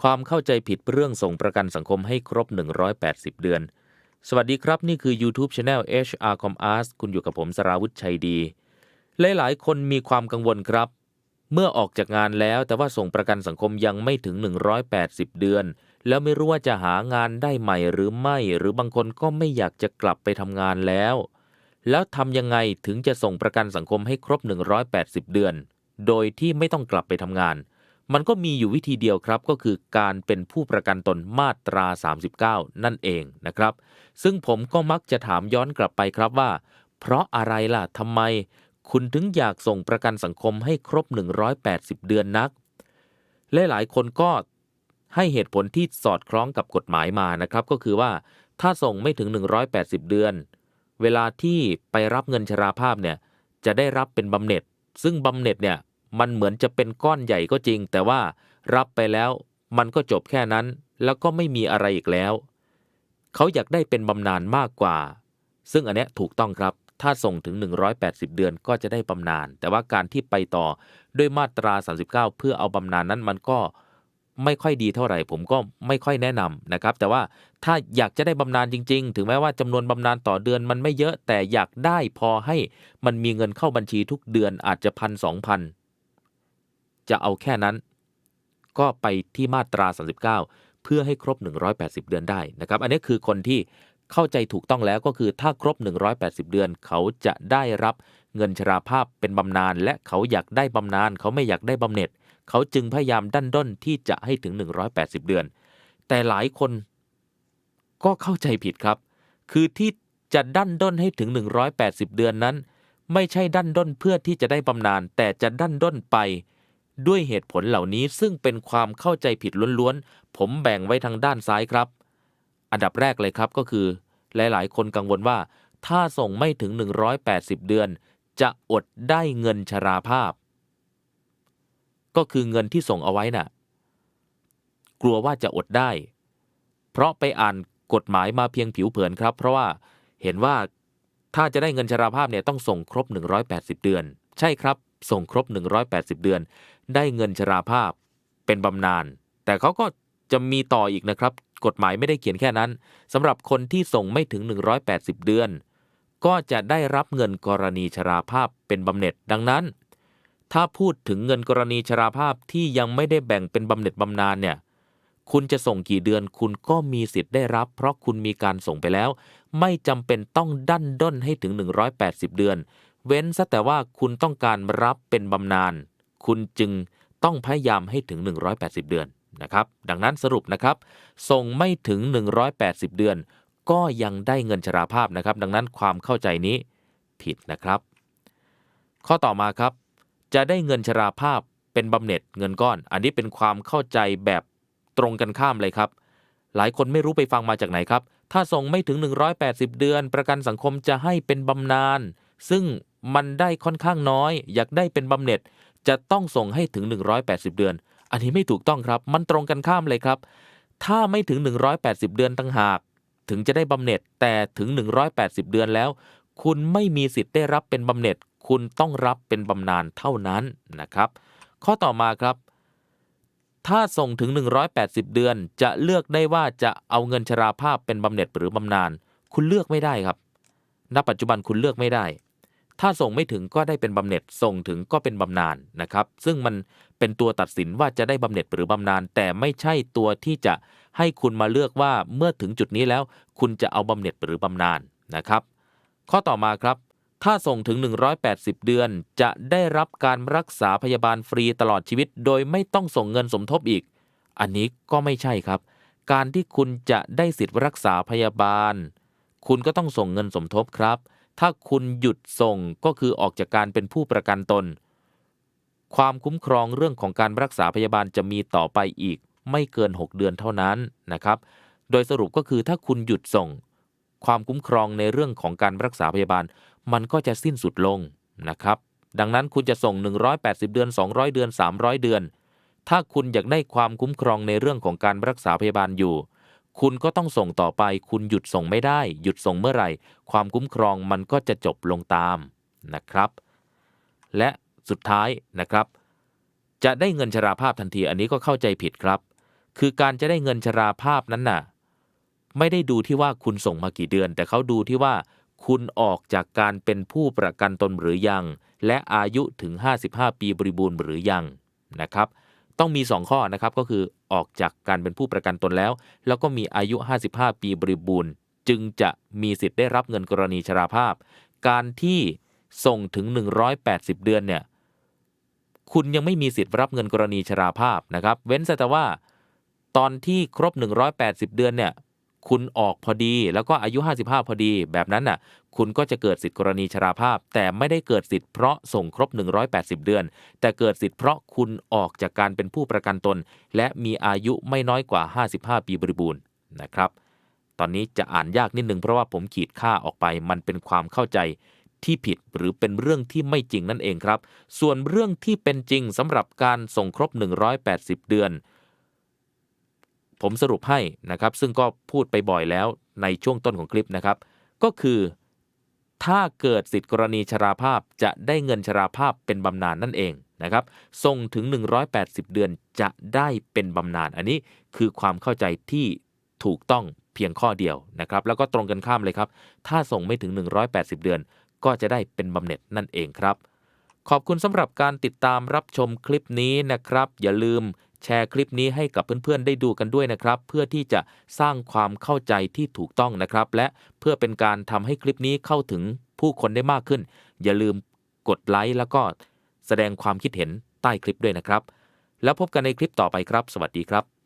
ความเข้าใจผิดเรื่องส่งประกันสังคมให้ครบ 180 เดือน สวัสดีครับ นี่คือ YouTube Channel HR Com Ars คุณอยู่กับผมสราวุธชัยดีหลายๆ คนมีความกังวลครับ เมื่อออกจากงานแล้วแต่ว่าส่งประกันสังคมยังไม่ถึง 180 เดือน แล้วไม่รู้ว่าจะหางานได้ใหม่หรือไม่ หรือบางคนก็ไม่อยากจะกลับไปทำงานแล้ว แล้วทำยังไงถึงจะส่งประกันสังคมให้ครบ 180 เดือน โดยที่ไม่ต้องกลับไปทำงาน มันก็มีอยู่วิธีเดียวครับก็คือการเป็นผู้ประกันตนมาตรา 39 นั่นเองนะครับ ซึ่งผมก็มักจะถามย้อนกลับไปครับว่า เพราะอะไรล่ะทำไม คุณถึงอยากส่งประกันสังคมให้ครบ 180 เดือนนักหลายๆคนก็ให้เหตุผลที่สอดคล้องกับกฎหมายมานะครับ ก็คือว่าถ้าส่งไม่ถึง 180 เดือน เวลาที่ไปรับเงินชราภาพเนี่ยจะได้รับเป็นบำเหน็จ ซึ่งบำเหน็จเนี่ย มันเหมือนจะเป็นก้อนใหญ่ก็จริง แต่ว่ารับไปแล้วมันก็จบแค่นั้น แล้วก็ไม่มีอะไรอีกแล้ว เขาอยากได้เป็นบำนาญมากกว่า ซึ่งอันเนี้ยถูกต้องครับ ถ้าส่งถึง 180 เดือนก็จะได้บำนาญแต่ว่าการที่ไปต่อด้วยมาตรา 39 เพื่อเอาบำนาญนั้นมันก็ไม่ค่อยดีเท่าไหร่ ผมก็ไม่ค่อยแนะนำนะครับ แต่ว่าถ้าอยากจะได้บำนาญจริง ๆ ถึงแม้ว่าจำนวนบำนาญต่อเดือนมันไม่เยอะแต่อยากได้พอให้มันมีเงินเข้าบัญชีทุกเดือนอาจจะพันสองพัน จะเอาแค่นั้น ก็ไปที่มาตรา 39 เพื่อให้ครบ 180 เดือนได้นะครับ อันนี้คือคนที่เข้าใจถูกต้องแล้วก็คือถ้าครบ 180 เดือน เขาจะได้รับเงินชราภาพเป็นบำนาญและเขาอยากได้บำนาญเขาไม่อยากได้บำเหน็จ เขาจึงพยายามดันด้นที่จะให้ถึง 180 เดือน แต่หลายคนก็เข้าใจผิดครับ คือที่จะดันด้นให้ถึง 180 เดือนนั้น ไม่ใช่ดันด้นเพื่อที่จะได้บำนาญแต่จะดันด้นไป ด้วยเหตุผลเหล่านี้ซึ่งเป็นความเข้าใจผิดล้วนๆ ผมแบ่งไว้ทางด้านซ้ายครับ อันดับแรกเลยครับก็คือ หลายๆ คนกังวลว่า ถ้าส่งไม่ถึง 180 เดือน จะอดได้เงินชราภาพ ก็คือเงินที่ส่งเอาไว้น่ะ กลัวว่าจะอดได้ เพราะไปอ่านกฎหมายมาเพียงผิวเผินครับ เพราะว่าเห็นว่าถ้าจะได้เงินชราภาพเนี่ยต้องส่งครบ 180 เดือน ใช่ครับ ส่งครบ 180 เดือน ได้เงินชราภาพเป็นบำนาญแต่เขาก็จะมีต่ออีกนะครับ กฎหมายไม่ได้เขียนแค่นั้นสำหรับคนที่ส่งไม่ถึง 180 เดือน ก็จะได้รับเงินกรณีชราภาพเป็นบำเหน็จดังนั้น ถ้าพูดถึงเงินกรณีชราภาพที่ยังไม่ได้แบ่งเป็นบำเหน็จบำนาญเนี่ยคุณจะส่งกี่เดือนคุณก็มีสิทธิ์ได้รับ เพราะคุณมีการส่งไปแล้ว ไม่จำเป็นต้องดันด้นให้ถึง 180 เดือน เว้นซะแต่ว่าคุณต้องการรับเป็นบำนาญ คุณจึงต้องพยายามให้ถึง 180 เดือนนะครับ ดังนั้นสรุปนะครับ ส่งไม่ถึง 180 เดือน ก็ยังได้เงินชราภาพนะครับ ดังนั้นความเข้าใจนี้ผิดนะครับ ข้อต่อมาครับ จะได้เงินชราภาพเป็นบำเหน็จเงินก้อน อันนี้เป็นความเข้าใจแบบตรงกันข้ามเลยครับ หลายคนไม่รู้ไปฟังมาจากไหนครับ ถ้าส่งไม่ถึง 180 เดือน ประกันสังคมจะให้เป็นบำนาญซึ่งมันได้ค่อนข้างน้อย อยากได้เป็นบำเหน็จ จะต้องส่งให้ถึง 180 เดือน อันนี้ไม่ถูกต้องครับ มันตรงกันข้ามเลยครับ ถ้าไม่ถึง 180 เดือนตั้งหาก ถึงจะได้บำเหน็จแต่ถึง 180 เดือนแล้ว คุณไม่มีสิทธิ์ได้รับเป็นบำเหน็จ คุณต้องรับเป็นบำนาญเท่านั้นนะครับ ข้อต่อมาครับ ถ้าส่งถึง 180 เดือนจะเลือกได้ว่าจะเอาเงินชราภาพเป็นบำเหน็จหรือบำนาญคุณเลือกไม่ได้ครับ ณ ปัจจุบันคุณเลือกไม่ได้ ถ้าส่งไม่ถึงก็ได้เป็นบำเหน็จส่งถึงก็เป็นบำนาญนะครับ ซึ่งมันเป็นตัวตัดสินว่าจะได้บำเหน็จหรือบำนาญแต่ไม่ใช่ตัวที่จะให้คุณมาเลือกว่าเมื่อถึงจุดนี้แล้ว คุณจะเอาบำเหน็จหรือบำนาญนะครับ ข้อต่อมาครับ ถ้าส่งถึง 180 เดือน จะได้รับการรักษาพยาบาลฟรีตลอดชีวิต โดยไม่ต้องส่งเงินสมทบอีก อันนี้ก็ไม่ใช่ครับ การที่คุณจะได้สิทธิ์รักษาพยาบาล คุณก็ต้องส่งเงินสมทบครับ ถ้าคุณหยุดส่งก็คือออกจากการเป็นผู้ประกันตน ความคุ้มครองเรื่องของการรักษาพยาบาลจะมีต่อไปอีก ไม่เกิน 6 เดือนเท่านั้นนะครับ โดยสรุปก็คือถ้าคุณหยุดส่ง ความคุ้มครองในเรื่องของการรักษาพยาบาล มันก็จะสิ้นสุดลงนะครับ ดังนั้นคุณจะส่ง 180 เดือน 200 เดือน 300 เดือน ถ้าคุณอยากได้ความคุ้มครองในเรื่องของการรักษาพยาบาลอยู่ คุณก็ต้องส่งต่อไป คุณหยุดส่งไม่ได้ หยุดส่งเมื่อไหร่ ความคุ้มครองมันก็จะจบลงตามนะครับ และสุดท้ายนะครับ จะได้เงินชราภาพทันทีอันนี้ก็เข้าใจผิดครับ คือการจะได้เงินชราภาพนั้นน่ะ ไม่ได้ดูที่ว่าคุณส่งมากี่เดือน แต่เขาดูที่ว่า คุณออกจากการเป็นผู้ประกันตนหรือยัง และอายุถึง 55 ปีบริบูรณ์หรือยังนะครับ ต้องมี 2 ข้อนะครับก็คือออกจากการเป็นผู้ประกันตนแล้ว แล้วก็มีอายุ 55 ปีบริบูรณ์ จึงจะมีสิทธิ์ได้รับเงินกรณีชราภาพ การที่ส่งถึง 180 เดือนเนี่ยคุณยังไม่มีสิทธิ์รับเงินกรณีชราภาพนะครับ เว้นแต่ว่า ตอนที่ครบ 180 เดือนเนี่ย คุณออกพอดีแล้วก็อายุ 55 พอดี แบบนั้นน่ะ คุณก็จะเกิดสิทธิกรณีชราภาพ แต่ไม่ได้เกิดสิทธิ์เพราะส่งครบ 180 เดือน แต่เกิดสิทธิ์เพราะคุณออกจากการเป็นผู้ประกันตน และมีอายุไม่น้อยกว่า 55 ปีบริบูรณ์นะครับ ตอนนี้จะอ่านยากนิดนึงเพราะว่าผมขีดค่าออกไป มันเป็นความเข้าใจที่ผิดหรือเป็นเรื่องที่ไม่จริงนั่นเองครับ ส่วนเรื่องที่เป็นจริงสำหรับการส่งครบ 180 เดือน ผมสรุปให้นะครับ ซึ่งก็พูดไปบ่อยแล้วในช่วงต้นของคลิปนะครับ ก็คือถ้าเกิดสิทธิกรณีชราภาพจะได้เงินชราภาพเป็นบำนาญนั่นเองนะครับส่งถึง 180 เดือนจะได้เป็นบำนาญอันนี้คือความเข้าใจที่ถูกต้องเพียงข้อเดียวนะครับ แล้วก็ตรงกันข้ามเลยครับ ถ้าส่งไม่ถึง 180 เดือน ก็จะได้เป็นบำเหน็จนั่นเองครับ ขอบคุณสำหรับการติดตามรับชมคลิปนี้นะครับ อย่าลืม แชร์คลิปนี้ให้กับเพื่อนๆ ได้ดูกันด้วยนะครับ เพื่อที่จะสร้างความเข้าใจที่ถูกต้องนะครับ และเพื่อเป็นการทำให้คลิปนี้เข้าถึงผู้คนได้มากขึ้น อย่าลืมกดไลค์แล้วก็แสดงความคิดเห็นใต้คลิปด้วยนะครับ แล้วพบกันในคลิปต่อไปครับ สวัสดีครับ